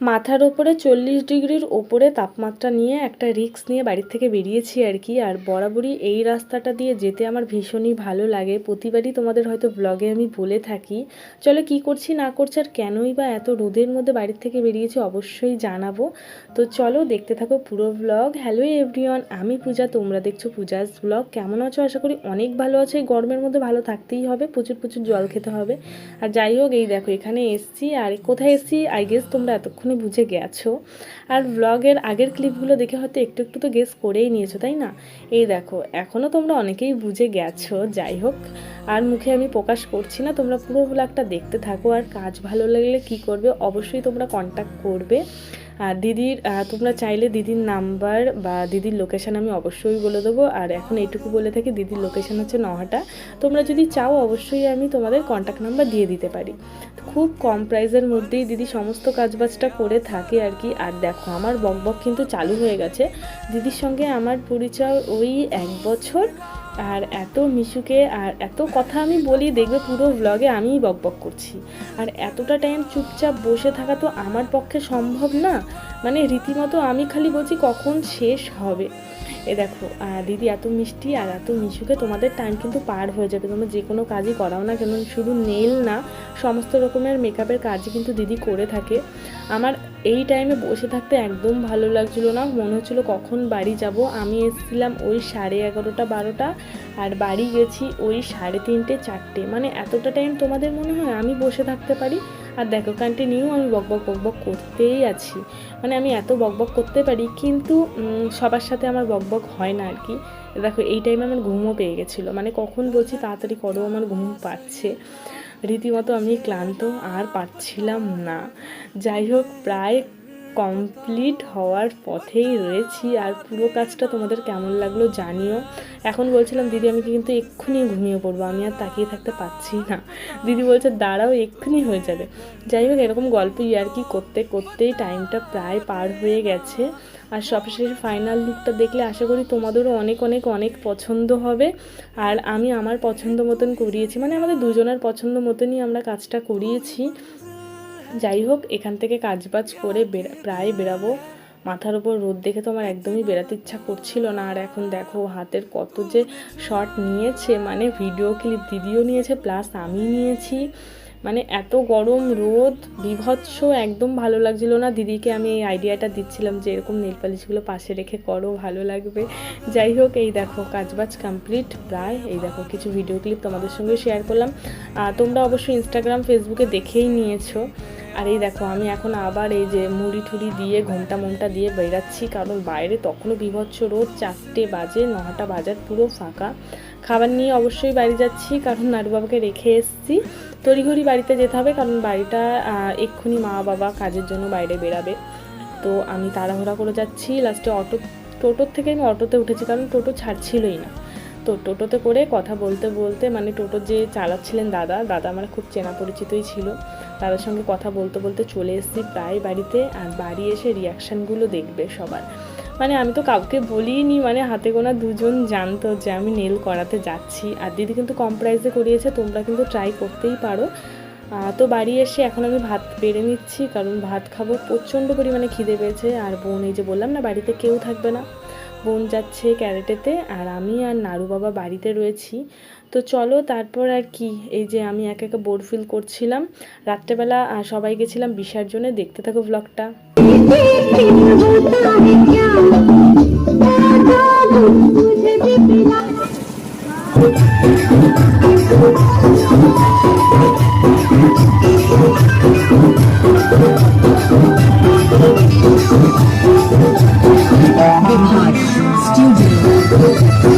মাথার ওপরে চল্লিশ ডিগ্রির ওপরে তাপমাত্রা নিয়ে একটা রিস্ক নিয়ে বাড়ির থেকে বেরিয়েছি আর কি। আর বরাবরই এই রাস্তাটা দিয়ে যেতে আমার ভীষণই ভালো লাগে। প্রতিবারই তোমাদের হয়তো ব্লগে আমি বলে থাকি। চলো কি করছি, না করছি আর কেনই বা এত রোদের মধ্যে বাড়ির থেকে বেরিয়েছি অবশ্যই জানাব। তো চলো দেখতে থাকো পুরো ব্লগ হ্যালো এভরিওয়ান আমি পূজা, তোমরা দেখছ পূজাস ব্লগ কেমন আছো? আশা করি অনেক ভালো আছো। এই গরমের মধ্যে ভালো থাকতেই হবে, প্রচুর প্রচুর জল খেতে হবে। আর যাই হোক, এই দেখো এখানে এসছি। আর কোথায় এসছি? আই গেস তোমরা এতক্ষণে বুঝে গেছো। আর ব্লগের আগের ক্লিপগুলো দেখে হয়তো একটু একটু তো গেস করেই নিয়েছো, তাই না? এই দেখো এখনও তোমরা অনেকেই বুঝে গেছো, যাই হোক। আর মুখে আমি প্রকাশ করছি না, তোমরা পুরো ব্লগটা দেখতে থাকো। আর কাজ ভালো লাগলে কি করবে? অবশ্যই তোমরা কন্ট্যাক্ট করবে। দিদির তোমরা চাইলে দিদির নাম্বার বা দিদির লোকেশান আমি অবশ্যই বলে দেবো। আর এখন এইটুকু বলে থাকি, দিদির লোকেশান হচ্ছে নহাটা তোমরা যদি চাও, অবশ্যই আমি তোমাদের কন্ট্যাক্ট নাম্বার দিয়ে দিতে পারি। খুব কম প্রাইসের মধ্যেই দিদি সমস্ত কাজবাজটা করে থাকে আর কি। আর দেখো, আমার বকবক কিন্তু চালু হয়ে গেছে। দিদির সঙ্গে আমার পরিচয় ওই এক বছর। আর এত মিশুকে আর এত কথা আমি বলি, দেখবে পুরো ব্লগে আমিই বক করছি। আর এতটা টাইম চুপচাপ বসে থাকা তো আমার পক্ষে সম্ভব না। মানে রীতিমতো আমি খালি বলছি কখন শেষ হবে। এ দেখো দিদি এত মিষ্টি আর এত মিশুকে তোমাদের টাইম কিন্তু পার হয়ে যাবে। তোমরা যে কোনো কাজই করাও না কেন, শুধু নেল না, সমস্ত রকমের মেকআপের কাজই কিন্তু দিদি করে থাকে। আমার এই টাইমে বসে থাকতে একদম ভালো লাগছিল না। মনে হচ্ছিল কখন বাড়ি যাব। আমি এসেছিলাম ওই সাড়ে এগারোটা, বারোটা আর বাড়ি গেছি ওই সাড়ে তিনটে, চারটে। মানে এতটা টাইম তোমাদের মনে হয় আমি বসে থাকতে পারি? আর দেখো কন্টিনিউ আমি বকবক বকবক করতেই আছি। মানে আমি এত বকবক করতে পারি, কিন্তু সবার সাথে আমার বকবক হয় না আর কি। দেখো, এই টাইমে আমার ঘুমও পেয়ে গেছিল। মানে কখন বলছি, তাড়াতাড়ি করো, আমার ঘুম পাচ্ছে। রীতিমতো আমি ক্লান্ত আর পারছিলাম না। যাই হোক, প্রায় কমপ্লিট হওয়ার পথেই রয়েছি আর পুরো কাজটা তোমাদের কেমন লাগল জানিও। এখন বলছিলাম, দিদি, আমি কিন্তু এক্ষুনি ঘুমিয়ে পড়ব, আমি আর তাকিয়ে থাকতে পারছি না। দিদি বলছে, দাঁড়াও, এক্ষুনি হয়ে যাবে। যাই হোক, এরকম গল্প ইয়ার কি করতে করতেই টাইমটা প্রায় পার হয়ে গেছে। আর সবশেষে ফাইনাল লুকটা দেখলে আশা করি তোমাদেরও অনেক অনেক অনেক পছন্দ হবে। আর আমি আমার পছন্দ মতন করিয়েছি মানে আমাদের দুজনের পছন্দ মতনই আমরা কাজটা করিয়েছি। যাই হোক, এখান থেকে কাজবাজ করে বেরা প্রায় বেরাবো মাথার উপর রোদ দেখে তো আমার একদমই বেরাতে ইচ্ছা করছিল না। আর এখন দেখো, হাতের কত যে শট নিয়েছে মানে ভিডিও ক্লিপ দিদিও নিয়েছে প্লাস আমি নিয়েছি। মানে এত গরম রোদ, বিভৎস, একদম ভালো লাগছিল না। দিদিকে আমি এই আইডিয়াটা দিচ্ছিলাম যে এরকম নেল পালিশগুলো পাশে রেখে করো, ভালো লাগবে। যাই হোক, এই দেখো কাজবাজ কমপ্লিট প্রায়, এই দেখো কিছু ভিডিও ক্লিপ তোমাদের সঙ্গে শেয়ার করলাম। তোমরা অবশ্যই ইনস্টাগ্রাম ফেসবুকে দেখেই নিয়েছো। আর এই দেখো, আমি এখন আবার এই যে মুড়ি ঠুড়ি দিয়ে ঘণ্টা মন্টা দিয়ে বেরাচ্ছি কারণ বাইরে তখনও বিভৎস রোদ, চারটে বাজে, নটা বাজার পুরো ফাঁকা। খাবার নিয়ে অবশ্যই বাড়ি যাচ্ছি, কারণ নাড়ু বাবাকে রেখে এসেছি। তড়িঘড়ি বাড়িতে যেতে হবে, কারণ বাড়িটা এক্ষুনি মা বাবা কাজের জন্য বাইরে বেরাবে। তো আমি তাড়াহুড়া করে যাচ্ছি, লাস্টে অটো, টোটোর থেকে আমি অটোতে উঠেছি, কারণ টোটো ছাড়ছিলই না। তো টোটোতে করে কথা বলতে বলতে মানে টোটো যে চালাচ্ছিলেন দাদা দাদা আমার খুব চেনা পরিচিতই ছিল। দাদার সঙ্গে কথা বলতে বলতে চলে এসেছি প্রায় বাড়িতে আর বাড়ি এসে রিয়াকশানগুলো দেখবে সবার। মানে আমি তো কাউকে বলিনি মানে হাতে গোনা দুজন জানতো যে আমি নেল করাতে যাচ্ছি। আর দিদি কিন্তু কম প্রাইসে করিয়েছে, তোমরা কিন্তু ট্রাই করতেই পারো। তো বাড়ি এসে এখন আমি ভাত বেড়ে নিচ্ছি, কারণ ভাত খাব প্রচণ্ড পরিমাণে খিদে পেয়েছে। আর বোন এই যে বললাম না, বাড়িতে কেউ থাকবে না। বোন যাচ্ছে ক্যারেটেতে আর আমি আর নারু বাবা বাড়িতে রয়েছি। তো চলো তারপর আর কি, এই যে আমি একা একা বোর ফিল করছিলাম। রাত্রেবেলা সবাই গেছিলাম বিসর্জনে। দেখতে থাকো ব্লগটা Thank you. Braveheart. Still